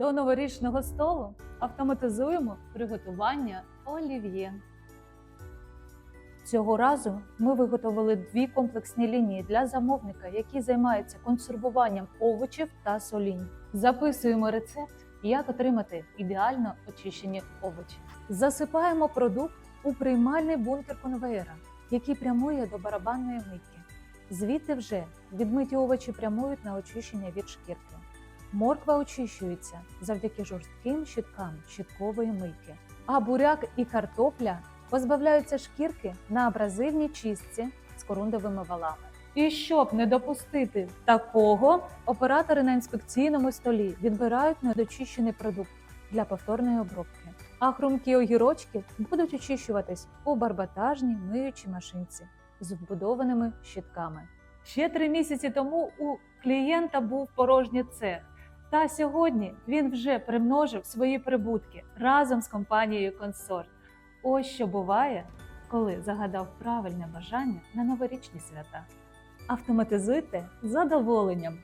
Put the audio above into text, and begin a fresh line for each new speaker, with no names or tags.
До новорічного столу автоматизуємо приготування олів'є. Цього разу ми виготовили дві комплексні лінії для замовника, які займаються консервуванням овочів та солінь. Записуємо рецепт, як отримати ідеально очищені овочі. Засипаємо продукт у приймальний бункер конвеєра, який прямує до барабанної митки. Звідти вже відмиті овочі прямують на очищення від шкірки. Морква очищується завдяки жорстким щіткам щіткової мийки, а буряк і картопля позбавляються шкірки на абразивній чистці з корундовими валами. І щоб не допустити такого, оператори на інспекційному столі відбирають недочищений продукт для повторної обробки. А хрумкі огірочки будуть очищуватись у барбатажній миючій машинці з вбудованими щітками. Ще три місяці тому у клієнта був порожній цех. Та сьогодні він вже примножив свої прибутки разом з компанією Консорт. Ось що буває, коли загадав правильне бажання на новорічні свята. Автоматизуйте задоволенням.